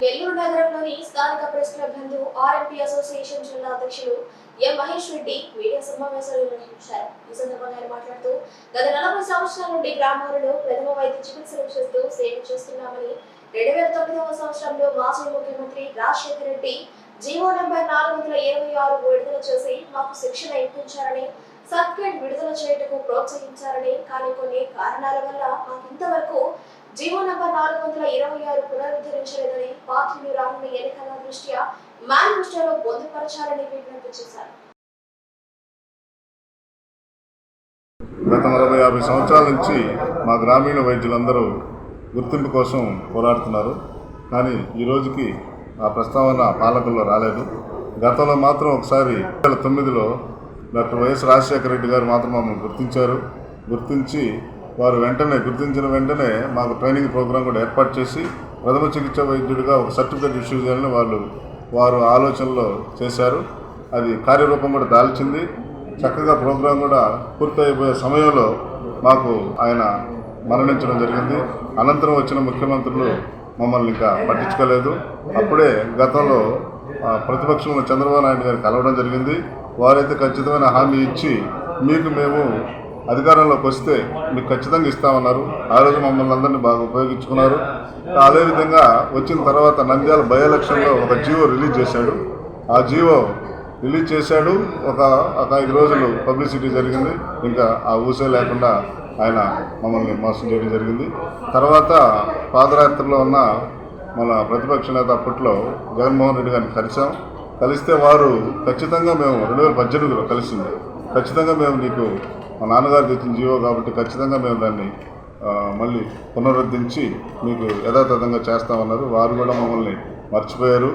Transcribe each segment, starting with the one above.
వెల్లూరు నగరంలోని స్థానిక press club నందు ఆర్ఎంపీ అసోసియేషన్ జిల్లా అధ్యక్షులు ఎం మహేష్ రెడ్డి మీడియా సమావేశాలు నిర్వహించారు. ఈ సందర్భంగా ఆయన మాట్లాడుతూ గత నలభై సంవత్సరాల నుండి గ్రామాలలో ప్రథమ వైద్య చికిత్సలు చేస్తూ సేవ చేస్తున్నామని రెండు వేల తొమ్మిదవ సంవత్సరంలో మాజీ ముఖ్యమంత్రి రాజశేఖర రెడ్డి జీవో నెంబర్ నాలుగు వందల ఇరవై ఆరు విడుదల చేసి మాకు శిక్షణ ఇప్పించారని సర్టిఫికేట్ విడుదల చేయటకు ప్రోత్సహించారని కానీ కొన్ని కారణాల వల్ల మాకు ఇంతవరకు జీవో నంబర్ నాలుగు వందల ఇరవై ఆరు పునరుద్ధరించలేదని పార్టీలు రానున్న ఎన్నికల దృష్ట్యా మేనిఫెస్టోలో పొందుపరచాలని విజ్ఞప్తి చేశారు. గత నలభై యాభై సంవత్సరాల నుంచి మా గ్రామీణ వైద్యులందరూ గుర్తింపు కోసం పోరాడుతున్నారు. కానీ ఈ రోజుకి ఆ ప్రస్తావన పాలకుల్లో రాలేదు. గతంలో మాత్రం ఒకసారి రెండు వేల తొమ్మిదిలో డాక్టర్ వైఎస్ రాజశేఖర రెడ్డి గారు మాత్రం మమ్మల్ని గుర్తించారు. గుర్తించి వారు వెంటనే గుర్తించిన వెంటనే మాకు ట్రైనింగ్ ప్రోగ్రాం కూడా ఏర్పాటు చేసి ప్రథమ చికిత్స వైద్యుడిగా ఒక సర్టిఫికేట్ ఇష్యూ చేయాలని వాళ్ళు వారు ఆలోచనలో చేశారు. అది కార్యరూపం కూడా దాల్చింది. చక్కగా ప్రోగ్రాం కూడా పూర్తయిపోయే సమయంలో మాకు ఆయన మరణించడం జరిగింది. అనంతరం వచ్చిన ముఖ్యమంత్రులు మమ్మల్ని ఇంకా పట్టించుకోలేదు. అప్పుడే గతంలో ఆ, ప్రతిపక్షంలో చంద్రబాబు నాయుడు గారు కలవడం జరిగింది. వారైతే ఖచ్చితమైన హామీ ఇచ్చి మీకు మేము అధికారంలోకి వస్తే మీకు ఖచ్చితంగా ఇస్తామన్నారు. ఆ రోజు మమ్మల్ని అందరినీ బాగా ఉపయోగించుకున్నారు. అదేవిధంగా వచ్చిన తర్వాత నంద్యాల బై ఎలక్షన్లో ఒక జీవో రిలీజ్ చేశాడు. ఆ జీవో రిలీజ్ చేశాడు. ఒక ఒక ఐదు రోజులు పబ్లిసిటీ జరిగింది. ఇంకా ఆ ఊసే లేకుండా ఆయన మమ్మల్ని మోసం చేయడం జరిగింది. తర్వాత పాదయాత్రలో ఉన్న మన ప్రతిపక్ష నేత అప్పట్లో జగన్మోహన్ రెడ్డి గారిని కలిసాం కలిస్తే వారు ఖచ్చితంగా మేము రెండు వేల పద్దెనిమిదిలో కలిసింది. ఖచ్చితంగా మేము నీకు మా నాన్నగారు తెచ్చిన జీవో కాబట్టి ఖచ్చితంగా మేము దాన్ని మళ్ళీ పునరుద్ధరించి మీకు యథాతథంగా చేస్తామన్నారు. వారు కూడా మమ్మల్ని మర్చిపోయారు.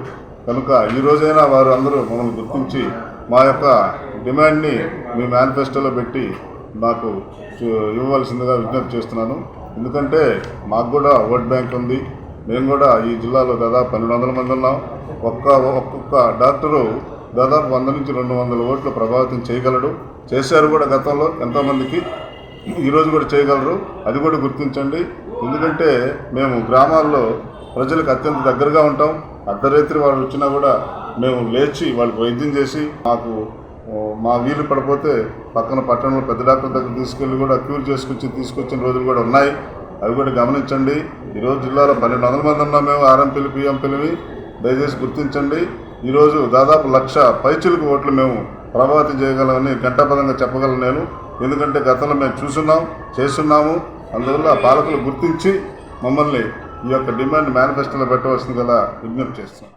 కనుక ఈ రోజైనా వారు అందరూ మమ్మల్ని గుర్తించి మా యొక్క డిమాండ్ని మీ మేనిఫెస్టోలో పెట్టి నాకు ఇవ్వవలసిందిగా విజ్ఞప్తి చేస్తున్నాను. ఎందుకంటే మాకు కూడా ఓట్ బ్యాంక్ ఉంది. మేము కూడా ఈ జిల్లాలో దాదాపు పన్నెండు వందల మంది ఉన్నాం. ఒక్క ఒక్కొక్క డాక్టరు దాదాపు వంద నుంచి రెండు వందల ఓట్లు ప్రభావితం చేయగలడు. చేశారు కూడా గతంలో ఎంతోమందికి. ఈరోజు కూడా చేయగలరు. అది కూడా గుర్తించండి. ఎందుకంటే మేము గ్రామాల్లో ప్రజలకు అత్యంత దగ్గరగా ఉంటాం. అర్ధరాత్రి వాళ్ళు వచ్చినా కూడా మేము లేచి వాళ్ళకి వైద్యం చేసి మాకు మా వీలు పడిపోతే పక్కన పట్టణంలో పెద్ద డాక్టర్ దగ్గర తీసుకెళ్ళి కూడా క్యూర్ చేసుకొచ్చి తీసుకొచ్చిన రోజులు కూడా ఉన్నాయి. అవి కూడా గమనించండి. ఈరోజు జిల్లాలో పన్నెండు వందల మంది ఉన్నాం మేము. ఆర్ఎంపీలు పిఎంపీలవి దయచేసి గుర్తించండి. ఈరోజు దాదాపు లక్ష పైచులకు ఓట్లు మేము ప్రభావితం చేయగలమని గంటాపదంగా చెప్పగలను నేను. ఎందుకంటే గతంలో మేము చూస్తున్నాం చేస్తున్నాము. అందువల్ల పాలకులు గుర్తించి మమ్మల్ని ఈ యొక్క డిమాండ్ మేనిఫెస్టోలో పెట్టవలసింది గల విజ్ఞప్తి చేస్తున్నాం.